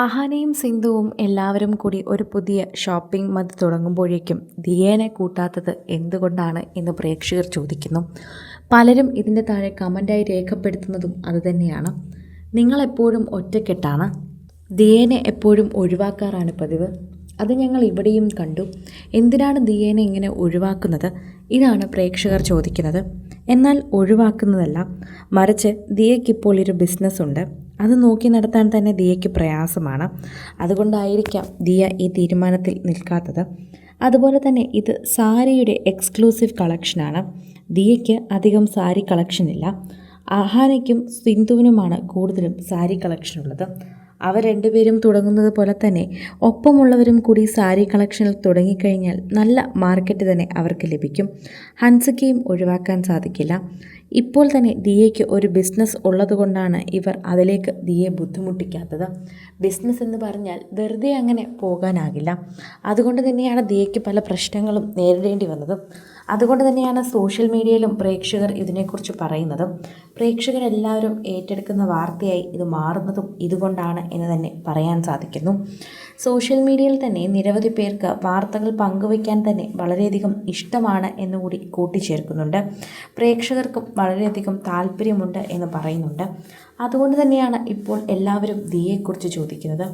അഹാനയും സിന്ധുവും എല്ലാവരും കൂടി ഒരു പുതിയ ഷോപ്പിംഗ് മത് തുടങ്ങുമ്പോഴേക്കും ദിയേനെ കൂട്ടാത്തത് എന്തുകൊണ്ടാണ് എന്ന് പ്രേക്ഷകർ ചോദിക്കുന്നു. പലരും ഇതിന്റെ താഴെ കമന്റായി രേഖപ്പെടുത്തുന്നതും അതുതന്നെയാണ്. നിങ്ങളെപ്പോഴും ഒറ്റക്കെട്ടാണ്. ദിയേനെ എപ്പോഴും ഒഴിവാക്കാറാണ് പതിവ്. അത് ഞങ്ങൾ ഇവിടെയും കണ്ടു. എന്തിനാണ് ദിയേനെ ഇങ്ങനെ ഒഴിവാക്കുന്നത്? ഇതാണ് പ്രേക്ഷകർ ചോദിക്കുന്നത്. എന്നാൽ ഒഴിവാക്കുന്നതല്ല. മറിച്ച് ദിയയ്ക്കിപ്പോൾ ഒരു ബിസിനസ് ഉണ്ട് അത് നോക്കി നടത്താൻ തന്നെ ദിയയ്ക്ക് പ്രയാസമാണ്. അതുകൊണ്ടായിരിക്കാം ദിയ ഈ തീരുമാനത്തിൽ നിൽക്കാത്തത്. അതുപോലെ തന്നെ ഇത് സാരിയുടെ എക്സ്ക്ലൂസീവ് കളക്ഷനാണ്. ദിയയ്ക്ക് അധികം സാരി കളക്ഷൻ ഇല്ല അഹാനയ്ക്കും സിന്ധുവിനുമാണ് കൂടുതലും സാരി കളക്ഷൻ ഉള്ളത് അവർ രണ്ടുപേരും തുടങ്ങുന്നത് പോലെ തന്നെ ഒപ്പമുള്ളവരും കൂടി സാരി കളക്ഷനിൽ തുടങ്ങിക്കഴിഞ്ഞാൽ നല്ല മാർക്കറ്റ് തന്നെ അവർക്ക് ലഭിക്കും. ഹൻസയ്ക്കയും ഒഴിവാക്കാൻ സാധിക്കില്ല. ഇപ്പോൾ തന്നെ ദിയയ്ക്ക് ഒരു ബിസിനസ് ഉള്ളതുകൊണ്ടാണ് ഇവർ അതിലേക്ക് ദിയെ ബുദ്ധിമുട്ടിക്കാത്തത്. ബിസിനസ് എന്ന് പറഞ്ഞാൽ വെറുതെ അങ്ങനെ പോകാനാകില്ല. അതുകൊണ്ട് തന്നെയാണ് ദിയയ്ക്ക് പല പ്രശ്നങ്ങളും നേരിടേണ്ടി വന്നത്. അതുകൊണ്ട് തന്നെയാണ് സോഷ്യൽ മീഡിയയിലും പ്രേക്ഷകർ ഇതിനെക്കുറിച്ച് പറയുന്നത്. പ്രേക്ഷകരെല്ലാവരും ഏറ്റെടുക്കുന്ന വാർത്തയായി ഇത് മാറുന്നതും ഇതുകൊണ്ടാണ് എന്ന് തന്നെ പറയാൻ സാധിക്കുന്നു. സോഷ്യൽ മീഡിയയിൽ തന്നെ നിരവധി പേർക്ക് വാർത്തകൾ പങ്കുവയ്ക്കാൻ തന്നെ വളരെയധികം ഇഷ്ടമാണ് എന്നുകൂടി കൂട്ടിച്ചേർക്കുന്നുണ്ട്. പ്രേക്ഷകർക്കും വളരെയധികം താല്പര്യമുണ്ട് എന്ന് പറയുന്നുണ്ട്. അതുകൊണ്ട് തന്നെയാണ് ഇപ്പോൾ എല്ലാവരും ദിയെക്കുറിച്ച് ചോദിക്കുന്നത്.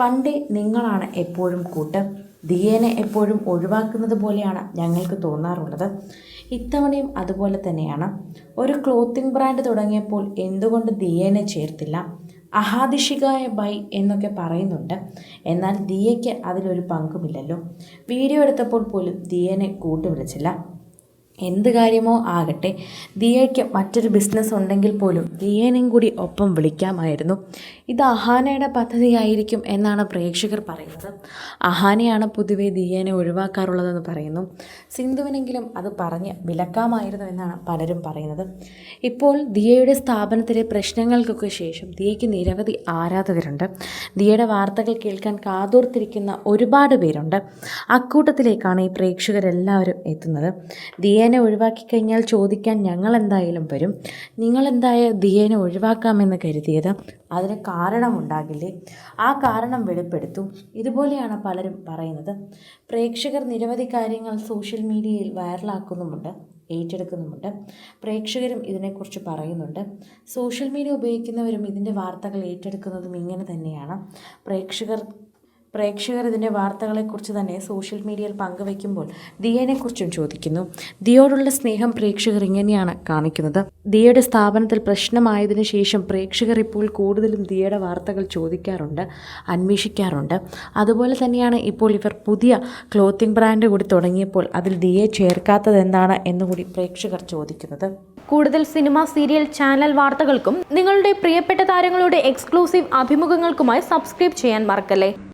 പണ്ടേ നിങ്ങളാണ് എപ്പോഴും കൂട്ട്. ദിയേനെ എപ്പോഴും ഒഴിവാക്കുന്നത് പോലെയാണ് ഞങ്ങൾക്ക് തോന്നാറുള്ളത്. ഇത്തവണയും അതുപോലെ തന്നെയാണ്. ഒരു ക്ലോത്തിങ് ബ്രാൻഡ് തുടങ്ങിയപ്പോൾ എന്തുകൊണ്ട് ദിയേനെ ചേർത്തില്ല? അഹാദിഷികായ ബൈ എന്നൊക്കെ പറയുന്നുണ്ട്. എന്നാൽ ദിയയ്ക്ക് അതിലൊരു പങ്കുമില്ലല്ലോ. വീഡിയോ എടുത്തപ്പോൾ പോലും ദിയേനെ കൂട്ടുവിളിച്ചില്ല. എന്ത് കാര്യമോ ആകട്ടെ. ദിയയ്ക്ക് മറ്റൊരു ബിസിനസ് ഉണ്ടെങ്കിൽ പോലും ദിയേനെയും കൂടി ഒപ്പം വിളിക്കാമായിരുന്നു. ഇത് അഹാനയുടെ പദ്ധതിയായിരിക്കും എന്നാണ് പ്രേക്ഷകർ പറയുന്നത്. അഹാനയാണ് പൊതുവെ ദിയേനെ ഒഴിവാക്കാറുള്ളതെന്ന് പറയുന്നു. സിന്ധുവിനെങ്കിലും അത് പറഞ്ഞ് വിലക്കാമായിരുന്നു എന്നാണ് പലരും പറയുന്നത്. ഇപ്പോൾ ദിയയുടെ സ്ഥാപനത്തിലെ പ്രശ്നങ്ങൾക്കൊക്കെ ശേഷം ദിയയ്ക്ക് നിരവധി ആരാധകരുണ്ട്. ദിയയുടെ വാർത്തകൾ കേൾക്കാൻ കാതോർത്തിരിക്കുന്ന ഒരുപാട് പേരുണ്ട്. അക്കൂട്ടത്തിലേക്കാണ് ഈ പ്രേക്ഷകരെല്ലാവരും എത്തുന്നത്. ദിയേനെ ഒഴിവാക്കി കഴിഞ്ഞാൽ ചോദിക്കാൻ ഞങ്ങൾ എന്തായാലും വരും. നിങ്ങളെന്തായാലും ദിയേനെ ഒഴിവാക്കാമെന്ന് കരുതിയത് അതിന് കാരണമുണ്ടാകില്ലേ? ആ കാരണം വെളിപ്പെടുത്തു. ഇതുപോലെയാണ് പലരും പറയുന്നത്. പ്രേക്ഷകർ നിരവധി കാര്യങ്ങൾ സോഷ്യൽ മീഡിയയിൽ വൈറലാക്കുന്നുമുണ്ട് ഏറ്റെടുക്കുന്നുമുണ്ട്. പ്രേക്ഷകരും ഇതിനെക്കുറിച്ച് പറയുന്നുണ്ട്. സോഷ്യൽ മീഡിയ ഉപയോഗിക്കുന്നവരും ഇതിന്റെ വാർത്തകൾ ഏറ്റെടുക്കുന്നതും ഇങ്ങനെ തന്നെയാണ്. പ്രേക്ഷകർ പ്രേക്ഷകർ ഇതിന്റെ വാർത്തകളെക്കുറിച്ച് തന്നെ സോഷ്യൽ മീഡിയയിൽ പങ്കുവയ്ക്കുമ്പോൾ ദിയനെക്കുറിച്ചും ചോദിക്കുന്നു. ദിയോടുള്ള സ്നേഹം പ്രേക്ഷകർ ഇങ്ങനെയാണ് കാണിക്കുന്നത്. ദിയയുടെ സ്ഥാപനത്തിൽ പ്രശ്നമായതിനു ശേഷം പ്രേക്ഷകർ ഇപ്പോൾ കൂടുതലും ദിയയുടെ വാർത്തകൾ ചോദിക്കാറുണ്ട് അന്വേഷിക്കാറുണ്ട്. അതുപോലെ തന്നെയാണ് ഇപ്പോൾ ഇവർ പുതിയ ക്ലോത്തിങ് ബ്രാൻഡ് കൂടി തുടങ്ങിയപ്പോൾ അതിൽ ദിയെ ചേർക്കാത്തത് എന്താണ് എന്നുകൂടി പ്രേക്ഷകർ ചോദിക്കുന്നത്. കൂടുതൽ സിനിമ സീരിയൽ ചാനൽ വാർത്തകൾക്കും നിങ്ങളുടെ പ്രിയപ്പെട്ട താരങ്ങളുടെ എക്സ്ക്ലൂസീവ് അഭിമുഖങ്ങൾക്കുമായി സബ്സ്ക്രൈബ് ചെയ്യാൻ മറക്കല്ലേ?